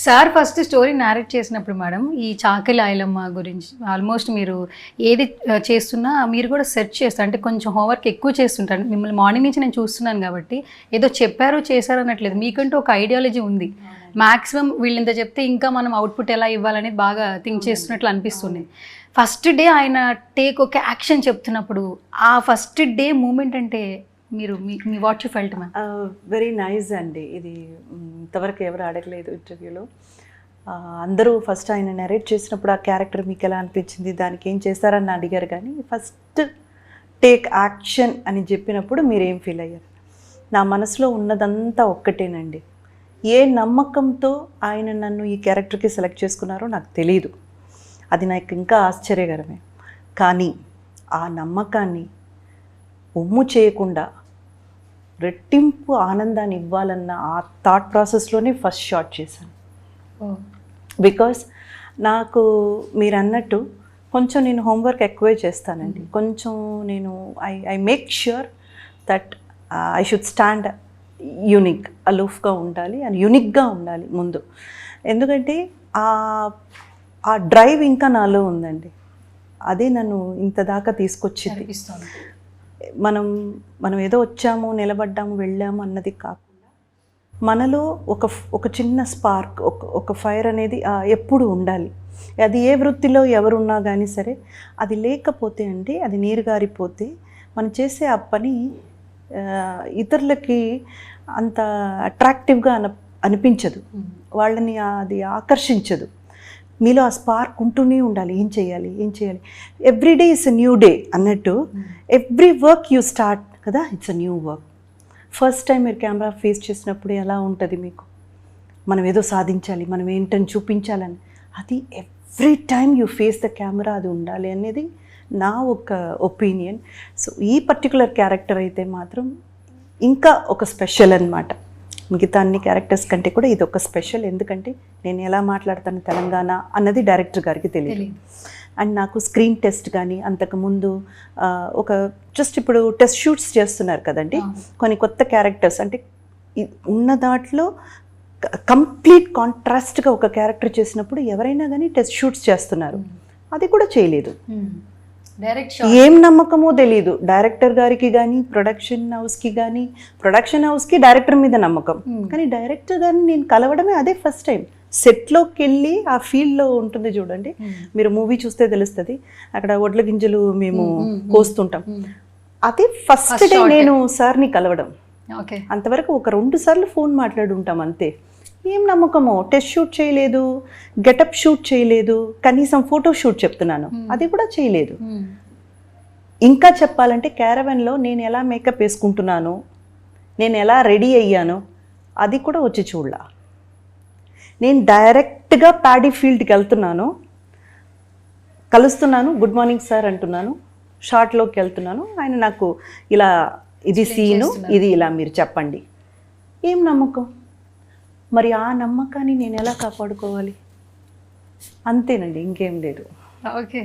Sir first story narrate చేసినప్పుడు madam ఈ చాకలి ఐలమ్మ గురించి ఆల్మోస్ట్ మీరు ఏది చేస్తున్నా మీరు కూడా సెర్చ్ చేస్తారు అంటే కొంచెం హోంవర్క్ ఎక్కువ చేస్తుంటారు. మిమ్మల్ని మార్నింగ్ నుంచి నేను చూస్తున్నాను కాబట్టి ఏదో చెప్పారు చేశారు అనట్లేదు. మీకంటూ ఒక ఐడియాలజీ ఉంది. మాక్సిమం వీళ్ళు ఇంత చెప్తే ఇంకా మనం అవుట్పుట్ ఎలా ఇవ్వాలనేది బాగా థింక్ చేస్తున్నట్లు అనిపిస్తుంది. ఫస్ట్ డే ఆయన టేక్ ఒక యాక్షన్ చెప్తున్నప్పుడు ఆ ఫస్ట్ డే మూమెంట్ అంటే మీరు మీ మీ what you felt very nice అండి. ఇది ఇంతవరకు ఎవరు అడగలేదు ఇంటర్వ్యూలో అందరూ ఫస్ట్ ఆయన నెరేట్ చేసినప్పుడు ఆ క్యారెక్టర్ మీకు ఎలా అనిపించింది దానికి ఏం చేస్తారని అడిగారు కానీ ఫస్ట్ టేక్ యాక్షన్ అని చెప్పినప్పుడు మీరేం ఫీల్ అయ్యారు? నా మనసులో ఉన్నదంతా ఒక్కటేనండి. ఏ నమ్మకంతో ఆయన నన్ను ఈ క్యారెక్టర్కి సెలెక్ట్ చేసుకున్నారో నాకు తెలియదు అది నాకు ఇంకా ఆశ్చర్యకరమే. కానీ ఆ నమ్మకాన్ని ఒమ్ము చేయకుండా రెట్టింపు ఆనందాన్ని ఇవ్వాలన్న ఆ థాట్ ప్రాసెస్లోనే ఫస్ట్ షాట్ చేశాను. బికాస్ నాకు మీరు అన్నట్టు కొంచెం నేను హోంవర్క్ ఎక్కువే చేస్తానండి. కొంచెం నేను I I make sure that I should stand unique అలూఫ్గా ఉండాలి అండ్ యూనిక్గా ఉండాలి ముందు. ఎందుకంటే ఆ ఆ డ్రైవ్ ఇంకా నాలో ఉందండి. అదే నన్ను ఇంత దాకా తీసుకొచ్చింది. మనం మనం ఏదో వచ్చాము నిలబడ్డాము వెళ్ళాము అన్నది కాకుండా మనలో ఒక ఒక చిన్న స్పార్క్ ఒక ఒక ఫైర్ అనేది ఎప్పుడు ఉండాలి. అది ఏ వృత్తిలో ఎవరున్నా కానీ సరే అది లేకపోతే అండి అది నీరు గారిపోతే మనం చేసే ఆ పని ఇతరులకి అంత అట్రాక్టివ్గా అన అనిపించదు. వాళ్ళని అది ఆకర్షించదు. మీలో ఆ స్పార్క్ ఉంటూనే ఉండాలి. ఏం చేయాలి? ఏం చేయాలి? Every day is new day అన్నట్టు ఎవ్రీ వర్క్ యూ స్టార్ట్ కదా it's a new work first time మీరు కెమెరా ఫేస్ చేసినప్పుడు ఎలా ఉంటుంది మీకు? మనం ఏదో సాధించాలి మనం ఏంటని చూపించాలని. అది every time you face the camera అది ఉండాలి అనేది నా ఒక ఒపీనియన్ సో ఈ పర్టికులర్ క్యారెక్టర్ అయితే మాత్రం ఇంకా ఒక స్పెషల్ అన్నమాట. మిగతా అన్ని క్యారెక్టర్స్ కంటే కూడా ఇది ఒక స్పెషల్ ఎందుకంటే నేను ఎలా మాట్లాడతాను తెలంగాణ అన్నది డైరెక్టర్ గారికి తెలియదు. అండ్ నాకు స్క్రీన్ టెస్ట్ కానీ అంతకుముందు ఒక జస్ట్ ఇప్పుడు టెస్ట్ షూట్స్ చేస్తున్నారు కదండి. కొన్ని కొత్త క్యారెక్టర్స్ అంటే ఉన్న దాంట్లో కంప్లీట్ కాంట్రాస్ట్గా ఒక క్యారెక్టర్ చేసినప్పుడు ఎవరైనా కానీ టెస్ట్ షూట్స్ చేస్తున్నారు. అది కూడా చేయలేదు. ఏం నమ్మకమో తెలియదు డైరెక్టర్ గారికి కానీ ప్రొడక్షన్ హౌస్కి కానీ ప్రొడక్షన్ హౌస్కి డైరెక్టర్ మీద నమ్మకం. కానీ డైరెక్టర్ గారిని నేను కలవడమే అదే ఫస్ట్ టైం. సెట్లోకి వెళ్ళి ఆ ఫీల్డ్లో ఉంటుంది చూడండి. మీరు మూవీ చూస్తే తెలుస్తుంది. అక్కడ వడ్ల గింజలు మేము. కోస్తుంటాం. అది ఫస్ట్ First డే. నేను సార్ని కలవడం. ఓకే. అంతవరకు ఒక రెండు సార్లు ఫోన్ మాట్లాడి ఉంటాం అంతే. ఏం నమ్మకమో? టెస్ట్ షూట్ చేయలేదు గెటప్ షూట్ చేయలేదు కనీసం ఫోటో షూట్ చెప్తున్నాను. Hmm. అది కూడా చేయలేదు. ఇంకా చెప్పాలంటే క్యారవెన్లో నేను ఎలా మేకప్ వేసుకుంటున్నాను నేను ఎలా రెడీ అయ్యాను అది కూడా వచ్చి చూడలా. నేను డైరెక్ట్గా ప్యాడీ ఫీల్డ్కి వెళ్తున్నాను. కలుస్తున్నాను గుడ్ మార్నింగ్ సార్ అంటున్నాను. షార్ట్లోకి వెళ్తున్నాను. ఆయన నాకు ఇలా ఇది సీను. ఇది ఇలా మీరు చెప్పండి. ఏం నమ్మకం? మరి ఆ నమ్మకాన్ని నేను ఎలా కాపాడుకోవాలి? అంతేనండి ఇంకేం లేదు. ఓకే.